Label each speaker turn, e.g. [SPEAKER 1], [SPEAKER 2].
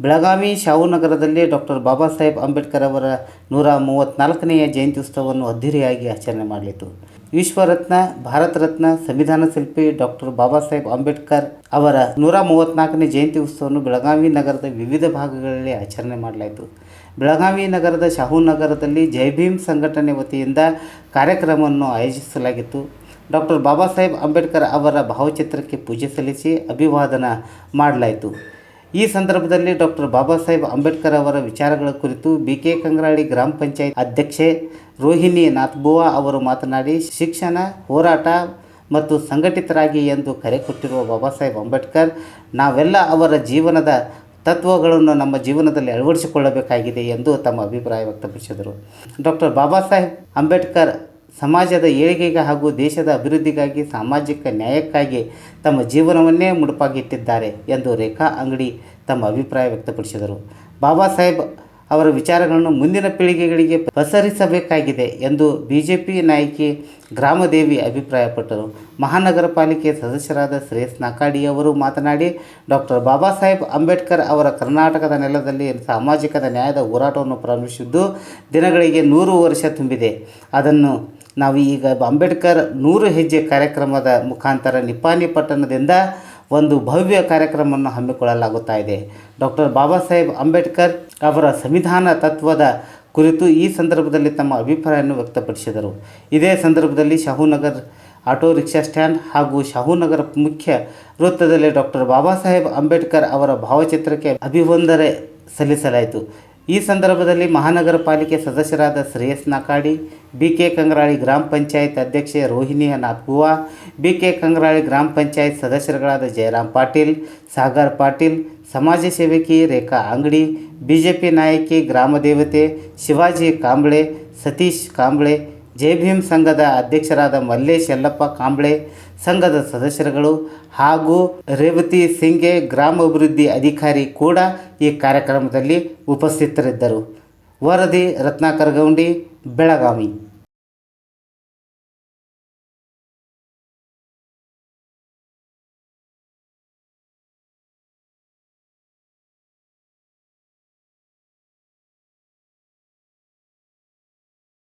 [SPEAKER 1] ಬೆಳಗಾವಿ ಶಾಹುನಗರದಲ್ಲಿ ಡಾಕ್ಟರ್ ಬಾಬಾ ಸಾಹೇಬ್ ಅಂಬೇಡ್ಕರ್ ಅವರ ನೂರ ಜಯಂತಿ ಉತ್ಸವವನ್ನು ಅದ್ಧೂರಿಯಾಗಿ ಆಚರಣೆ ಮಾಡಲಿತು ವಿಶ್ವರತ್ನ ಭಾರತ ರತ್ನ ಸಂವಿಧಾನ ಶಿಲ್ಪಿ ಡಾಕ್ಟರ್ ಬಾಬಾ ಸಾಹೇಬ್ ಅಂಬೇಡ್ಕರ್ ಅವರ ನೂರ ಮೂವತ್ತ್ನಾಲ್ಕನೇ ಜಯಂತಿ ಉತ್ಸವವನ್ನು ಬೆಳಗಾವಿ ನಗರದ ವಿವಿಧ ಭಾಗಗಳಲ್ಲಿ ಆಚರಣೆ ಮಾಡಲಾಯಿತು. ಬೆಳಗಾವಿ ನಗರದ ಶಾಹುನಗರದಲ್ಲಿ ಜೈ ಭೀಮ್ ಸಂಘಟನೆ ವತಿಯಿಂದ ಕಾರ್ಯಕ್ರಮವನ್ನು ಆಯೋಜಿಸಲಾಗಿತ್ತು. ಡಾಕ್ಟರ್ ಬಾಬಾ ಸಾಹೇಬ್ ಅಂಬೇಡ್ಕರ್ ಅವರ ಭಾವಚಿತ್ರಕ್ಕೆ ಪೂಜೆ ಸಲ್ಲಿಸಿ ಅಭಿವಾದನ ಮಾಡಲಾಯಿತು. ಈ ಸಂದರ್ಭದಲ್ಲಿ ಡಾಕ್ಟರ್ ಬಾಬಾ ಸಾಹೇಬ್ ಅಂಬೇಡ್ಕರ್ ಅವರ ವಿಚಾರಗಳ ಕುರಿತು ಬಿಕೆ ಕಂಗ್ರಾಳಿ ಗ್ರಾಮ ಪಂಚಾಯತ್ ಅಧ್ಯಕ್ಷೆ ರೋಹಿಣಿ ನಾಥ್ಬುವಾ ಅವರು ಮಾತನಾಡಿ, ಶಿಕ್ಷಣ, ಹೋರಾಟ ಮತ್ತು ಸಂಘಟಿತರಾಗಿ ಎಂದು ಕರೆ ಕೊಟ್ಟಿರುವ ಬಾಬಾ ಸಾಹೇಬ್ ಅಂಬೇಡ್ಕರ್, ನಾವೆಲ್ಲ ಅವರ ಜೀವನದ ತತ್ವಗಳನ್ನು ನಮ್ಮ ಜೀವನದಲ್ಲಿ ಅಳವಡಿಸಿಕೊಳ್ಳಬೇಕಾಗಿದೆ ಎಂದು ತಮ್ಮ ಅಭಿಪ್ರಾಯ ವ್ಯಕ್ತಪಡಿಸಿದರು. ಡಾಕ್ಟರ್ ಬಾಬಾ ಸಾಹೇಬ್ ಅಂಬೇಡ್ಕರ್ ಸಮಾಜದ ಏಳಿಗೆಗೆ ಹಾಗೂ ದೇಶದ ಅಭಿವೃದ್ಧಿಗಾಗಿ ಸಾಮಾಜಿಕ ನ್ಯಾಯಕ್ಕಾಗಿ ತಮ್ಮ ಜೀವನವನ್ನೇ ಮುಡುಪಾಗಿಟ್ಟಿದ್ದಾರೆ ಎಂದು ರೇಖಾ ಅಂಗಡಿ ತಮ್ಮ ಅಭಿಪ್ರಾಯ ವ್ಯಕ್ತಪಡಿಸಿದರು. ಬಾಬಾ ಸಾಹೇಬ್ ಅವರ ವಿಚಾರಗಳನ್ನು ಮುಂದಿನ ಪೀಳಿಗೆಗಳಿಗೆ ಪಸರಿಸಬೇಕಾಗಿದೆ ಎಂದು ಬಿ ಜೆ ಪಿ ನಾಯಕಿ ಗ್ರಾಮದೇವಿ ಅಭಿಪ್ರಾಯಪಟ್ಟರು. ಮಹಾನಗರ ಪಾಲಿಕೆ ಸದಸ್ಯರಾದ ಶ್ರೇಯಸ್ ನಾಕಾಡಿ ಅವರು ಮಾತನಾಡಿ ಡಾಕ್ಟರ್ ಬಾಬಾ ಸಾಹೇಬ್ ಅಂಬೇಡ್ಕರ್ ಅವರ ಕರ್ನಾಟಕದ ನೆಲದಲ್ಲಿ ಸಾಮಾಜಿಕ ನ್ಯಾಯದ ಹೋರಾಟವನ್ನು ಪ್ರಾರಂಭಿಸಿದ್ದು, ದಿನಗಳಿಗೆ ನೂರು ವರ್ಷ ತುಂಬಿದೆ. ಅದನ್ನು ನಾವು ಈಗ ಅಂಬೇಡ್ಕರ್ ನೂರು ಹೆಜ್ಜೆ ಕಾರ್ಯಕ್ರಮದ ಮುಖಾಂತರ ನಿಪ್ಪಾನಿ ಪಟ್ಟಣದಿಂದ ಒಂದು ಭವ್ಯ ಕಾರ್ಯಕ್ರಮವನ್ನು ಹಮ್ಮಿಕೊಳ್ಳಲಾಗುತ್ತಾ ಇದೆ. ಡಾಕ್ಟರ್ ಬಾಬಾ ಸಾಹೇಬ್ ಅಂಬೇಡ್ಕರ್ ಅವರ ಸಂವಿಧಾನ ತತ್ವದ ಕುರಿತು ಈ ಸಂದರ್ಭದಲ್ಲಿ ತಮ್ಮ ಅಭಿಪ್ರಾಯವನ್ನು ವ್ಯಕ್ತಪಡಿಸಿದರು. ಇದೇ ಸಂದರ್ಭದಲ್ಲಿ ಶಾಹುನಗರ್ ಆಟೋ ರಿಕ್ಷಾ ಸ್ಟ್ಯಾಂಡ್ ಹಾಗೂ ಶಾಹುನಗರ ಮುಖ್ಯ ವೃತ್ತದಲ್ಲಿ ಡಾಕ್ಟರ್ ಬಾಬಾ ಸಾಹೇಬ್ ಅಂಬೇಡ್ಕರ್ ಅವರ ಭಾವಚಿತ್ರಕ್ಕೆ ಅಭಿವಂದನೆ ಸಲ್ಲಿಸಲಾಯಿತು. ಈ ಸಂದರ್ಭದಲ್ಲಿ ಮಹಾನಗರ ಪಾಲಿಕೆ ಸದಸ್ಯರಾದ ಶ್ರೇಯಸ್ ನಾಕಾಡಿ ಬಿ ಕೆ ಕಂಗ್ರಾಳಿ ಗ್ರಾಮ ಪಂಚಾಯತ್ ಅಧ್ಯಕ್ಷೆ ರೋಹಿಣಿ ನಾಥ್ಬುವಾ ಬಿ ಕೆ ಕಂಗ್ರಾಳಿ ಗ್ರಾಮ ಪಂಚಾಯತ್ ಸದಸ್ಯರುಗಳಾದ ಜಯರಾಮ್ ಪಾಟೀಲ್, ಸಾಗರ್ ಪಾಟೀಲ್, ಸಮಾಜ ಸೇವಕಿ ರೇಖಾ ಅಂಗಡಿ ಬಿ ಜೆ ಪಿ ನಾಯಕಿ ಗ್ರಾಮದೇವತೆ ಶಿವಾಜಿ ಕಾಂಬ್ಳೆ, ಸತೀಶ್ ಕಾಂಬ್ಳೆ ಜೈ ಭೀಮ್ ಸಂಘದ ಅಧ್ಯಕ್ಷರಾದ ಮಲ್ಲೇಶ್ ಯಲ್ಲಪ್ಪ ಕಾಂಬ್ಳೆ, ಸಂಘದ ಸದಸ್ಯರುಗಳು ಹಾಗೂ ರೇವತಿ ಸಿಂಗೆ ಗ್ರಾಮಾಭಿವೃದ್ಧಿ ಅಧಿಕಾರಿ ಕೂಡ ಈ ಕಾರ್ಯಕ್ರಮದಲ್ಲಿ ಉಪಸ್ಥಿತರಿದ್ದರು. ವರದಿ ರತ್ನಾಕರ್ ಗೌಂಡಿ ಬೆಳಗಾವಿ.